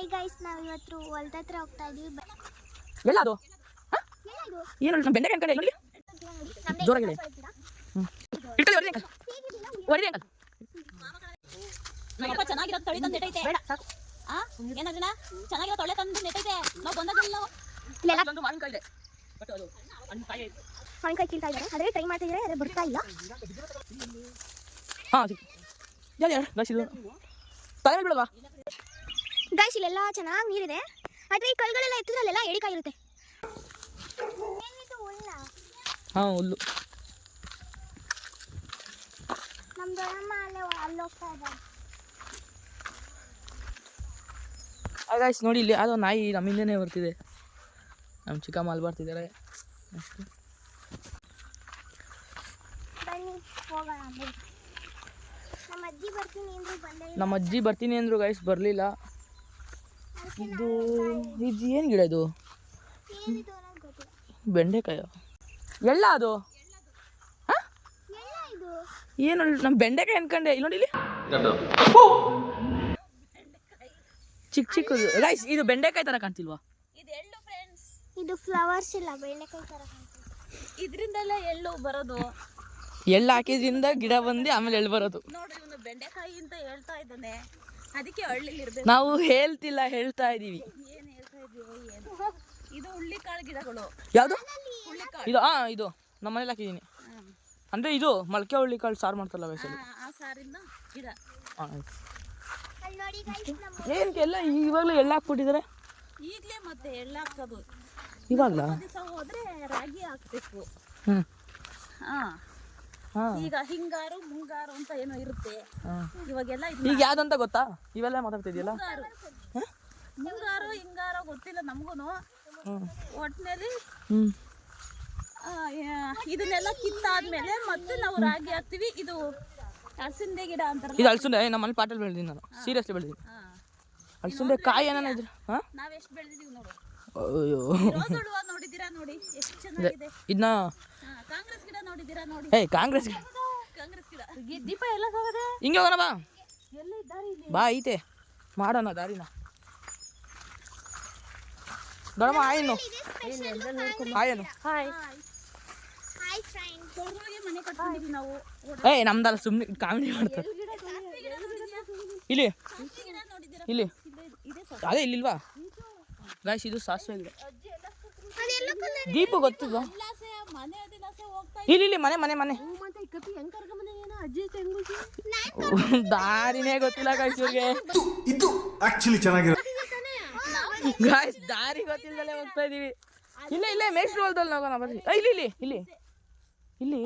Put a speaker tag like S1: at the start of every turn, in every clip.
S1: Hi guys ನಾವು ಇವತ್ತು ಹೊಲ್ದ ಹತ್ರ ಹೋಗ್ತಾ ಇದೀವಿ.
S2: ಎಲ್ಲ ಅದು? ಏನು ನಮ್ಮ ಬೆಂಡೆ ಕಣ್ಕಡೆ ನೋಡಿ
S1: ನಮ್ದೇ
S2: ಜೋರಾಗಿ ಹೇಳಿ. ಇಟ್ಕೊಳ್ಳಿ ಹೊಡಿ ಅಂಕಲ್. ಹೊಡಿ ಅಂಕಲ್.
S3: ನಮ್ಮಪ್ಪ ಚೆನ್ನಾಗಿರೋ ತಳಿ ತಂದು ನೆಟ್ಟೈತೆ
S2: ಬೇಡ ಸಾಕು.
S3: ಆ? ಏನಂದ್ರನ ಚೆನ್ನಾಗಿರೋ ತೊಳೆ ತಂದು ನೆಟ್ಟೈತೆ ನಾವು ಬಂದಾಗೆಲ್ಲ
S1: ಇಲ್ಲೆಲ್ಲ
S2: ಅದೊಂದು ಮಾವಿನಕಾಯಿ ಇದೆ. ಬಟ್ ಅದು ಹಣ್ಣು ಕಾಯಿ ಐತೆ.
S1: ಮಾವಿನಕಾಯಿ ಕೀಳ್ತಾ ಇದ್ದಾರೆ. ಅದೇ ಟ್ರೈ ಮಾಡ್ತಾ ಇದ್ದಾರೆ ಅದೇ ಬರ್ತಾ ಇಲ್ಲ.
S2: ಹಾಂ ಸಿಕ್ ಯಾರು ಯಾರು ಗೈಸ್ ಇದು ತಲೆ ಬೀಳಲ್ವಾ
S1: ಗೈಸ್ ಇಲ್ಲೆಲ್ಲ ಚೆನ್ನಾಗಿ ನೀರಿದೆ. ಆದರೆ ಈ ಕಲ್ಗಳೆಲ್ಲ ಎತ್ತಿದ್ರೆ ಅಲ್ಲೆಲ್ಲ ಎಡಿಕಾಗಿರುತ್ತೆ
S2: ಹಾಂ ಹುಲ್ಲು.
S1: ನಮ್ಮ ದೊಡ್ಡಮ್ಮ ಅಲ್ಲೇ ಅಲ್ಲಿ ಹೋಗ್ತಾ ಇದ್ದಾರೆ.
S2: ಗಾಯ್ಸ್ ನೋಡಿ ಇಲ್ಲಿ ಯಾವುದೋ ನಾಯಿ ನಮ್ಮ ಹಿಂದೆನೇ ಬರ್ತಿದೆ. ನಮ್ಮ ಚಿಕ್ಕಮ್ಮ ಅಲ್ಲಿ ಬರ್ತಿದ್ದಾರೆ
S1: ನಮ್ಮ ಅಜ್ಜಿ ಬರ್ತೀನಿ ಅಂದ್ರೆ
S2: ಗೈಸ್ ಬರಲಿಲ್ಲ. ಇದು ಇದು ಏನು ಗಿಡ ಇದು? ಬೆಂಡೆಕಾಯ? ಎಳ್ಳ ಅದು? ಹಾಂ?
S1: ಎಲ್ಲ ಇದು
S2: ಏನು ನಮ್ಮ ಬೆಂಡೆಕಾಯಿ ಅನ್ಕೊಂಡೆ. ಇಲ್ಲಿ ನೋಡಿ ಇಲ್ಲಿ ಚಿಕ್ಕ ಚಿಕ್ಕದು. ಗೈಸ್ ಇದು ಬೆಂಡೆಕಾಯಿ ಥರ ಕಾಣ್ತಿಲ್ವಾ?
S3: ಇದು ಎಳ್ಳು ಫ್ರೆಂಡ್ಸ್
S1: ಇದು ಫ್ಲವರ್ಸ್ ಇಲ್ಲ ಬೆಂಡೆಕಾಯಿ ತರ ಕಾಣ್ತದೆ.
S3: ಇದರಿಂದಲೇ ಎಳ್ಳು ಬರೋದು.
S2: ಎಳ್ಳು ಹಾಕಿದ್ರಿಂದ ಗಿಡ ಬಂದು ಆಮೇಲೆ ಎಳ್ಳು ಬರೋದು.
S3: ನೋಡ್ರಿ ಇವನು ಬೆಂಡೆಕಾಯಿ ಅಂತ ಹೇಳ್ತಾ ಇದ್ದಾನೆ. ಅದಕ್ಕೆ ಹಳ್ಳಿಲಿ ಇರ್ಬೇಕು.
S2: ನಾವು ಹೇಳ್ತಿಲ್ಲ ಹೇಳ್ತಾ ಇದೀವಿ.
S3: ಏನ್ ಹೇಳ್ತಾ ಇದೀವಿ ಏನು? ಇದು ಹುಳ್ಳಿಕಾಳು ಗಿಡಗಳು.
S2: ಯಾವುದು?
S3: ಹುಳ್ಳಿಕಾಳು.
S2: ಇದು ಆ ಇದು. ನಮ್ಮ ಮನೇಲಿ ಹಾಕಿದ್ದೀನಿ ಅಂದ್ರೆ ಇದು ಮೊಳಕೆ ಹುಳ್ಳಿ ಕಾಳು ಸಾರು ಮಾಡ್ತಾರಲ್ಲ ವಯಸ್ಸಲ್ಲಿ?
S3: ಆ ಸಾರಿಂದ ಗಿಡ.
S1: ಅಲ್ಲಿ ನೋಡಿ guys, ನಮ್ಮ
S2: ಏನಕ್ಕೆ ಎಲ್ಲ ಇವಾಗಲೂ ಎಳ್ಳು ಹಾಕ್ಬಿಟ್ಟಿದ್ದಾರೆ
S3: ಈಗಲೇ ಮತ್ತೆ ಎಳ್ಳು ಹಾಕೋದು
S2: ಇವಾಗಲಾ?
S3: ದಿವಸ ಹೋದ್ರೆ ರಾಗಿ ಹಾಕ್ಬೇಕು.
S2: ಹ್ಞೂ
S3: ಹಾ
S2: ಹಾಂ
S3: ಈಗ ಹಿಂಗಾರು ಮುಂಗಾರು ಅಂತ ಏನೋ ಇರುತ್ತೆ. ಇವಾಗೆಲ್ಲ
S2: ಈಗ ಯಾವ್ದಂತ ಗೊತ್ತಾ? ಇವೆಲ್ಲ ಮಾತಾಡ್ತಿದ್ಯಲ್ಲ?
S3: ಮುಂಗಾರು. ಹಿಂಗಾರು ಗೊತ್ತಿಲ್ಲ ನಮಗೂನು. ಒಟ್ಟಿನಲ್ಲಿ ಇದನ್ನೆಲ್ಲ ಕಿತ್ತಾದ್ಮೇಲೆ ಮತ್ತೆ ನಾವು ರಾಗಿ ಹಾಕ್ತಿವಿ. ಇದು ಹಲಸಿಂದೆ ಗಿಡ ಅಂತ
S2: ಇದು ಅಳ್ಸುಂಡೆ ನಮ್ಮಲ್ಲಿ ಪಾಟಲ್ ಬೆಳೆದೀನಿ ನಾನು. ಸೀರಿಯಸ್ಲಿ ಬೆಳೆದಿನಿ
S3: ಹಾ.
S2: ಅಳ್ಸುಂಡೆ ಕಾಯಿ ಏನಾನ ಇದ್ರ
S3: ನಾವ್ ಎಷ್ಟು ಬೆಳೆದಿದೀವಿ ನೋಡು.
S2: ಅಯ್ಯೋ.
S3: ನೋಡಿದ್ದೀರಾ ನೋಡಿ? ಎಷ್ಟು ಚೆನ್ನಾಗಿದೆ.
S2: ಇದನ್ನ ಏಯ್ ಕಾಂಗ್ರೆಸ್
S3: ದೀಪ ಎಲ್ಲ ಹೋಗದೆ?
S2: ಹಿಂಗೆ ಹೋಗೋಣ ಬಾ. ಬಾ ಐತೆ. ಮಾಡೋಣ ದಾರಿನ. ದೊಡಮ್ಮ ಆಯ್ನು ಆಯನು ಏಯ್ ನಮ್ದಲ್ಲ ಸುಮ್ಮನೆ ಕಾಮಿಡಿ ಮಾಡ್ತಾರೆ. ಇಲ್ಲಿ. ಇಲ್ಲಿ. ಅದೇ ಇಲ್ಲಿಲ್ವಾ? ಗಾಯ್ಸ್ ಇದು ಸಾಸಿವೆ ಗಿಡ. ದೀಪ ಗೊತ್ತಿಲ್ವಾ? ಇಲ್ಲಿ ಇಲ್ಲಿ ಮನೆ ಮನೆ ಮನೆ. ದಾರಿನೇ ಗೊತ್ತಿಲ್ಲ ಗಾಯ್ಸ್ ಇವ್ರಿಗೆ.
S4: ಇದು ಆಕ್ಚುಲಿ ಚೆನ್ನಾಗಿರೋ
S2: ಗಾಯ್ಸ್ ದಾರಿ ಗೊತ್ತಿಲ್ಲದಲ್ಲೇ ಹೋಗ್ತಾ ಇದೀವಿ. ಇಲ್ಲ ಇಲ್ಲ ಮೇಷ್ಟ್ರು ಹೊಲ್ದಲ್ಲಿ ಹೋಗೋಣ ಬರ್ರಿ. ಇಲ್ಲಿ ಇಲ್ಲಿ ಇಲ್ಲಿ. ಇಲ್ಲಿ.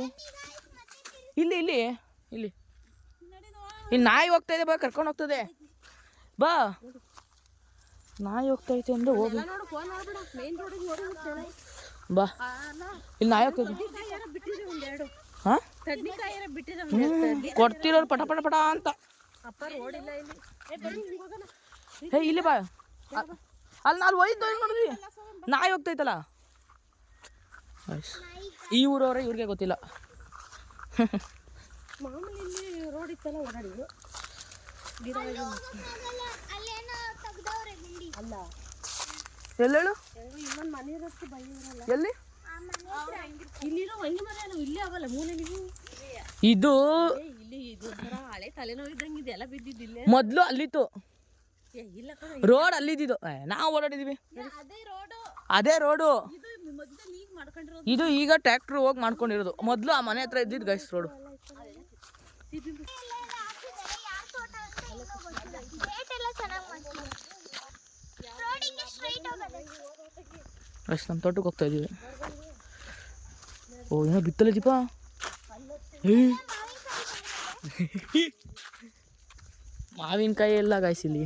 S2: ಇಲ್ಲಿ ಇಲ್ಲಿ. ಇಲ್ಲಿ. ಇಲ್ಲಿ ನಾಯಿ ಹೋಗ್ತಾ ಇದೆ ಬಾ ಕರ್ಕೊಂಡು ಹೋಗ್ತದೆ. ಬಾ. ನಾಯಿ ಹೋಗ್ತಾ ಐತೆ ಅಂದ್ರೆ ಹೋಗಿ. ಬಾ. ಇಲ್ಲಿ ನಾಯಕ ಪಟ ಪಟ ಪಟ ಅಂತ. ಹೇ ಇಲ್ಲಿ ಬಾ. ಅಲ್ಲಿ ನಾಲ್ ಒಯ್ದು ನಾಯಿ ಹೋಗ್ತೈತಲ್ಲ? ಈ ಊರವ್ರೆ ಇವ್ರಿಗೆ ಗೊತ್ತಿಲ್ಲ.
S3: ರೋಡ್
S2: ಎಲ್ಲೇಳು?
S3: ಇನ್ನೊಂದು ಮನೆ ಇರೋಷ್ಟು ಭಯ ಇರಲ್ಲ
S2: ಎಲ್ಲಿ?
S3: ಇಲ್ಲಿರೋ ಮರ ಇಲ್ಲೇ
S2: ಇದು
S3: ಇಲ್ಲಿ ಇದು ಒಂಥರ ಹಳೆ ತಲೆನೋವು ಇದ್ದಂಗೆ ಇದೆಲ್ಲ
S2: ಮೊದ್ಲು ಅಲ್ಲಿತ್ತು.
S3: ಏ ಇಲ್ಲ ಕಣ
S2: ರೋಡ್ ಅಲ್ಲಿದ್ದು ನಾವು ಓಡಾಡಿದೀವಿ.
S3: ಅದೇ ರೋಡು.
S2: ಅದೇ ರೋಡು.
S3: ಇದು ಮಧ್ಯದಲ್ಲಿ ಈಗ ಮಾಡ್ಕೊಂಡಿರೋದು.
S2: ಇದು ಈಗ ಟ್ರ್ಯಾಕ್ಟರ್ ಹೋಗಿ ಮಾಡ್ಕೊಂಡಿರೋದು. ಮೊದ್ಲು ಆ ಮನೆ ಹತ್ರ ಇದ್ದಿದ್ದು ಗೈಸ್ ರೋಡು.
S1: ಗೇಟ್ ಎಲ್ಲ ಚೆನ್ನಾಗಿ ಹೋಗೋದು
S2: ಗೈಸ್ ನಮ್ಮ ತೋಟಕ್ಕೆ ಹೋಗ್ತಾ ಇದೀವಿ ಓ, ಏನೋ ಬಿತ್ತಲೆ ದೀಪ? ಮಾವಿನಕಾಯಿ ಎಲ್ಲ ಗಾಯ್ಸ್ ಇಲ್ಲಿ.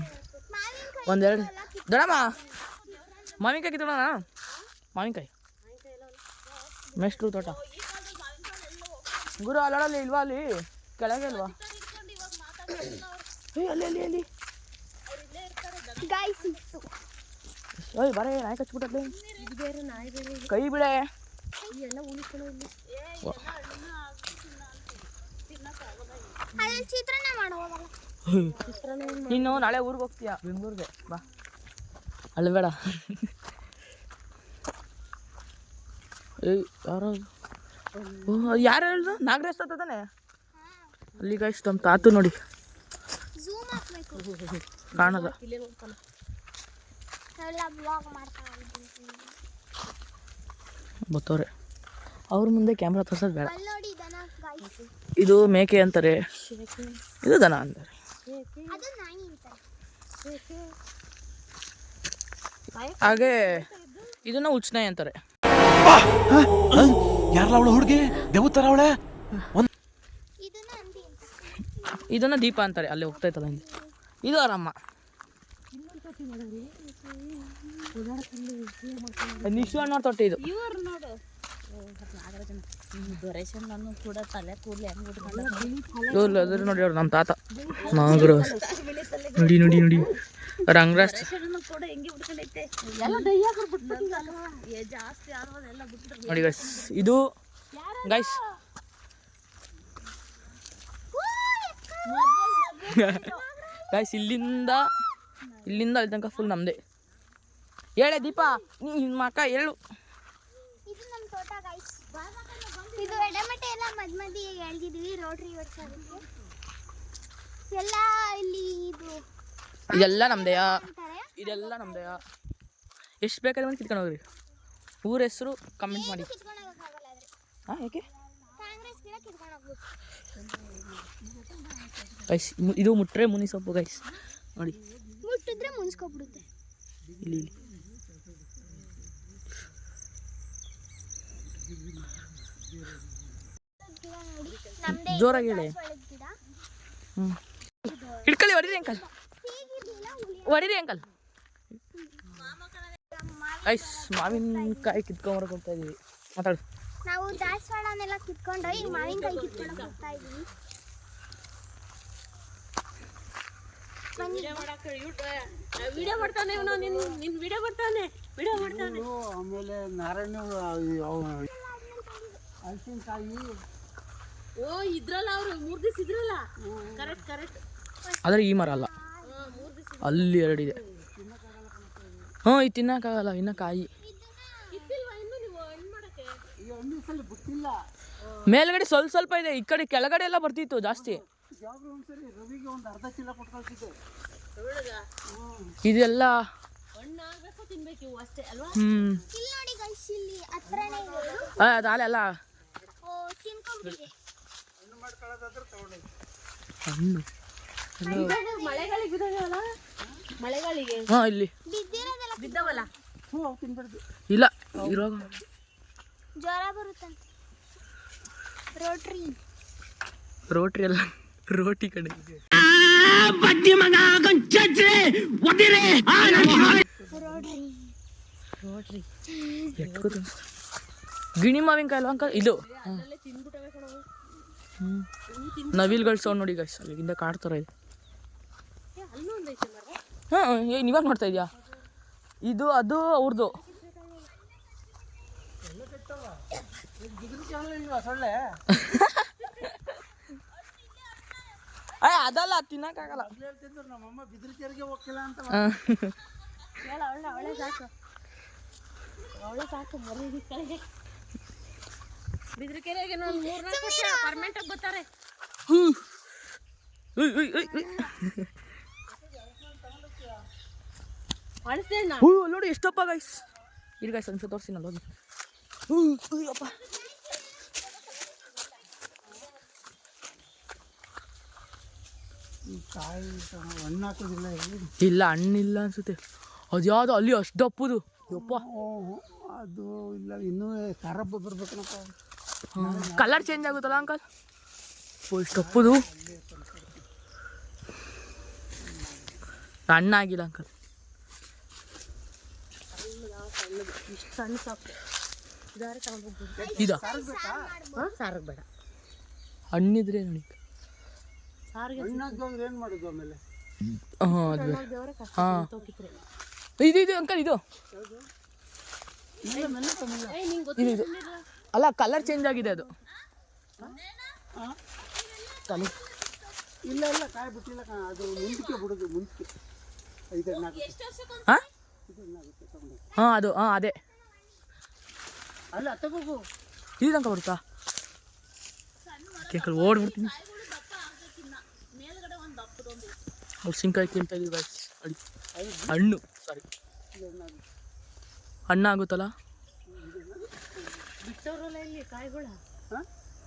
S1: ಮಾವಿನಕಾಯಿ
S2: ಒಂದೆರಡು. ದೊಡಮ್ಮ ಮಾವಿನಕಾಯಿ ಕಿತ್ತೋಣ ಮಾವಿನಕಾಯಿ. ಮೆಸ್ಟ್ರು ತೋಟ. ಗುರು ಅಲ್ಲಲ್ಲಿ ಇಲ್ವಾ ಅಲ್ಲಿ? ಕೆಳಗೆ ಇಲ್ವಾ ಏ ಅಲ್ಲಿ ಅಲ್ಲಿ ಅಲ್ಲಿ. ಏಯ್ ಬರೇ ನಾಯಿ
S3: ಕಚ್ಬಿಟ್ಟದೆ
S2: ಕೈ ಬಿಡೆ. ನೀನು ನಾಳೆ ಊರಿಗೆ ಹೋಗ್ತೀಯ? ಬೆಂಗಳೂರಿಗೆ ಬಾ. ಅಲ್ಲ ಬೇಡ. ಏಯ್ ಯಾರು? ಯಾರು ಹೇಳ್ದು? ನಾಗರಾಜ್ ತಾನೆ? ಅಲ್ಲಿ ಗಾಯ್ಸ್ ನಮ್ಮ ತಾತು ನೋಡಿ. ಕಾಣದ.
S1: ಬ್ಲಾಗ್ ಮಾಡ್ತಾ
S2: ಬತ್ತವ್ರೆ ಅವ್ರ ಮುಂದೆ ಕ್ಯಾಮ್ರಾ ತೋರ್ಸೋದು ಬೇಡ.
S1: ಅಲ್ಲಿ ನೋಡಿ ದನ ಗಾಯ್ಸ್
S2: ಇದು ಮೇಕೆ ಅಂತಾರೆ. ಇದು ದನ ಅಂತಾರೆ.
S1: ಅದು ನಾಯಿ ಅಂತಾರೆ.
S2: ಹಾಗೆ ಇದನ್ನ ಉಚ್ಚನೆ ಅಂತಾರೆ.
S4: ಯಾರಲ್ಲ ಅವಳು ಹುಡುಗಿ? ದೇವತರ ಅವಳೆ?
S1: ಇದನ್ನ ಅಂದಿ ಅಂತ.
S2: ಇದನ್ನ ದೀಪ ಅಂತಾರೆ ಅಲ್ಲಿ ಹೋಗ್ತಾ ಇತ್ತಲ್ಲ ಇದು ಅವರಮ್ಮ ನಿಶು ಅನ್ನೋ ತೊಟ್ಟೆ ಇದು
S3: ಇವ್ರು ನೋಡು. ನಾನು ಕೂಡ ತಲೆ ಹೆಂಗ್
S2: ಅದ್ರ ನೋಡಿ ಅವ್ರು ನಮ್ಮ ತಾತ. ನಾಗರಾಜ್ ನೋಡಿ ನೋಡಿ ನೋಡಿ. ರಂಗರಾಜ್.
S3: ಕೂಡ ಹೆಂಗೆ ಎಲ್ಲ ಜಾಸ್ತಿ
S2: ನೋಡಿ ಗೈಸ್ ಇದು ಗೈಸ್ ಗೈಸ್ ಇಲ್ಲಿಂದ ಇಲ್ಲಿಂದ ಅಲ್ಲಿ ತನಕ ಫುಲ್ ನಮ್ಮದೇ ಹೇಳೆ ದೀಪ ನಿಮ್ಮ ಅಕ್ಕ ಹೇಳು.
S1: ಇದು ನಮ್ಮ ತೋಟ ಗೈಸ್ ಇದು ಎಡಮಟೆ ಎಲ್ಲ ಮಧ್ಯ ಮಧ್ಯೆ ಎಳ್ದಿದೀವಿ ರೋಟ್ರಿ ಓಡಿಸೋದಕ್ಕೆ ಎಲ್ಲ ಇಲ್ಲಿ ಇದು
S2: ಇದೆಲ್ಲ
S1: ನಮ್ದೆಯ
S2: ಇದೆಲ್ಲ ನಮ್ದೆಯ ಎಷ್ಟು ಬೇಕಾದ್ರೆ ಬಂದು ಕಿತ್ಕೊಂಡು ಹೋಗ್ರಿ. ಊರ ಹೆಸರು ಕಮೆಂಟ್ ಮಾಡಿ. ಹಾಂ ಗೈಸ್ ಇದು ಮುಟ್ರೆ ಮುನಿ ಸೊಪ್ಪು ಗೈಸ್ ನೋಡಿ.
S1: ಮುಟ್ಟಿದ್ರೆ ಮುನ್ಸ್ಕೊಬಿಡುತ್ತೆ.
S2: ಇಲ್ಲಿ ಇಲ್ಲಿ
S1: ಗಿಡ ನೋಡಿ ನಮ್ದೇ
S2: ಜೋರಾಗಿ ಹೇಳಿ. ಹ್ಞೂ ಹಿಡ್ಕೊಳ್ಳಿ, ಹೊಡೀರಿ ಅಂಕಲ್. ಹೊಡೀರಿ ಅಂಕಲ್. ಐಸ್, ಮಾವಿನಕಾಯಿ ಕಿತ್ಕೊಂಬರಕ್ಕೆ ಹೋಗ್ತಾ ಇದೀವಿ. ಮಾತಾಡು.
S1: ನಾವು ದಾಸವಾಳನೆಲ್ಲ ಕಿತ್ಕೊಂಡು, ಈಗ ಮಾವಿನಕಾಯಿ ಕಿತ್ಕೊಂಡು ಹೋಗ್ತಾ ಇದೀವಿ.
S3: ವಿಡಿಯೋ ಮಾಡ್ತಾನೆ ಇವನು ನಿನ್ ನಿನ್ ವಿಡಿಯೋ ಮಾಡ್ತಾನೆ ವಿಡಿಯೋ ಮಾಡ್ತಾನೆ.
S5: ಆಮೇಲೆ ನಾರಾಯಣ ಹಲಸಿನಕಾಯಿ
S3: ಓ ಇದ್ರಲ್ಲ ಅವರು ಮೂರ್ ದಿವಸ ಇದ್ರಲ್ಲ? ಕರೆಕ್ಟ್ ಕರೆಕ್ಟ್
S2: ಆದರೆ ಈ ಮರ ಅಲ್ಲ. ಅಲ್ಲಿ ಎರಡಿದೆ ಹ್ಞೂ ಇದು ತಿನ್ನಕ್ಕಾಗಲ್ಲ ಇನ್ನ ಕಾಯಿ. ಮೇಲ್ಗಡೆ ಸ್ವಲ್ಪ ಸ್ವಲ್ಪ ಇದೆ ಈ ಕಡೆ ಕೆಳಗಡೆ ಎಲ್ಲ ಬರ್ತಿತ್ತು ಜಾಸ್ತಿ.
S5: ಯಾವ್ದು ಒಂದ್ಸರಿ ರವಿಗೆ ಒಂದು ಅರ್ಧ ಚೀಲ ಕೊಟ್ಕೊಳ್ತಿದ್ದೆ
S2: ಇದೆಲ್ಲ
S3: ಹಣ್ಣು ಆಗ್ಬೇಕು ತಿನ್ಬೇಕು ಇವು ಅಷ್ಟೇ ಅಲ್ವಾ?
S1: ಇಲ್ಲಿ ನೋಡಿ ಗೈಸ್ ಇಲ್ಲಿ ಹತ್ರನೇ ಇದೆ.
S2: ಹಣ್ಣು
S3: ಮಳೆಗಾಲಿಗೆ ಬಿದ್ದಾವಲ್ಲ ಮಳೆಗಾಲಿಗೆ?
S2: ಹಾಂ ಇಲ್ಲಿ.
S1: ಬಿದ್ದಿರೋದೆಲ್ಲ
S3: ಬಿದ್ದಾವಲ್ಲ?
S5: ಹ್ಞೂ ಅವು ತಿನ್ಬಿಡ್ದು.
S2: ಇಲ್ಲ ಇರೋ
S1: ಜ್ವರ ಬರುತ್ತಂತೆ. ರೋಟ್ರಿ.
S2: ರೋಟ್ರಿ ಅಲ್ಲ ರೋಟಿ ಕಡೆ. ಗಿಣಿ ಮಾವಿನಕಾಯಿ ಅಲ್ವಾ ಅಂಕಲ್? ಇದು. ನವಿಲ್ ನವಿಲ್ಗಳು ಸೌಂಡ್ ನೋಡಿ ಗೈಸ್ ಅಲ್ಲಿಂದ ಕಾಡ್ತಾರ ಇದು. ಹಾಂ ಏನು ಇವಾಗ ನೋಡ್ತಾ ಇದೆಯಾ? ಇದು ಅದು ಅವ್ರದ್ದು
S5: ಸೊಳ್ಳೆ?
S2: ಅದಲ್ಲ ತಿನ್ನಕ್ಕಾಗಲ್ಲ.
S5: ಹೇಳ್ತಿದ್ರು ನಮ್ಮಮ್ಮ ಬಿದ್ರಿಕೆರೆಗೆ ಹೋಗ್ತಿಲ್ಲ ಅಂತ
S3: ಹೇಳ ಅವಳೆ ಅವಳೆ ಸಾಕು. ಅವಳೆ ಸಾಕು ಮರಿ ಬಿದ್ರಕೆರೆಗೆ ನಾನು ಮೂರ್ನಾಲ್ಕು ವರ್ಷ ಪರ್ಮೆಂಟ್ ಆಗಿ ಬರ್ತಾರೆ.
S2: ಹ್ಞೂ ನೋಡಿ ಎಷ್ಟಪ್ಪ ಗೈಸ್ ಇಲ್ಲಿ ಗೈಸ್ ಅನ್ಸ ತೋರಿಸಿ ನಾನು ಹೋಗಿ. ಹ್ಞೂ ಅಯ್ಯಪ್ಪ.
S5: ಕಾಯಿ ಹಣ್ಣು ಹಾಕೋದಿಲ್ಲ
S2: ಇಲ್ಲ ಹಣ್ಣಿಲ್ಲ ಅನ್ಸುತ್ತೆ. ಅದ್ಯಾವುದು ಅಲ್ಲಿ ಅಷ್ಟು ದಪ್ಪದು ಯಪ್ಪ
S5: ಅದು ಇಲ್ಲ ಇನ್ನೂ ಖಾರ ಬರ್ಬೇಕನಪ್ಪ.
S2: ಕಲರ್ ಚೇಂಜ್ ಆಗುತ್ತಲ್ಲ ಅಂಕಲ್ ಓ ಇಷ್ಟು ದಪ್ಪದು ಹಣ್ಣಾಗಿಲ್ಲ ಅಂಕಲ್ ಇದ? ಹಣ್ಣಿದ್ರೆ ನೋಡಿ
S3: ಸಾರಿಗೆ
S5: ಹಣ್ಣಾಗ್ದವ್ರು ಏನು ಮಾಡೋದು ಆಮೇಲೆ?
S2: ಹಾಂ ಅದು ಬೇರೆ. ಹಾಂ. ಇದು ಇದು ಅಂಕಲ್ ಇದು. ಇದು ಇದು. ಅಲ್ಲ ಕಲರ್ ಚೇಂಜ್ ಆಗಿದೆ ಅದು. ತಲೆ
S5: ಇಲ್ಲ ಇಲ್ಲ ಕಾಯಿ ಬಿಟ್ಟಿಲ್ಲ ಅದು ಮುಂದಕ್ಕೆ ಬಿಡೋದು ಮುಂದಕ್ಕೆ. ಐದು ನಾಲ್ಕು.
S2: ಹಾಂ? ಹಾಂ ಅದು ಹಾಂ ಅದೇ.
S5: ಅಲ್ಲ ತಗೋಗು.
S2: ಇದು ತನಕ ಬರುತ್ತಾ ಓಡ್ಬಿಡ್ತೀನಿ
S3: ಮೇಲ್ಗಡೆ ಒಂದು ದಪ್ಪದೊಂದು
S2: ಹಲಸಿನ್ಕಾಯಿ ತಿಂತ ಇದೀವಿ guys. ಹಣ್ಣು ಸಾರಿ ಹಣ್ಣು ಆಗುತ್ತಲ್ಲ?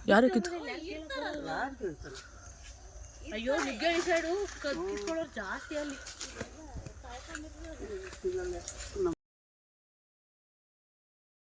S2: ಯಾರು ಕಿತ್ತು
S3: ಅಯ್ಯೋ ನಿಗ್ಗಳಿ ಸೈಡು ಕಿತ್ಕೊಳ್ಳೋರು ಜಾಸ್ತಿ ಅಲ್ಲಿ.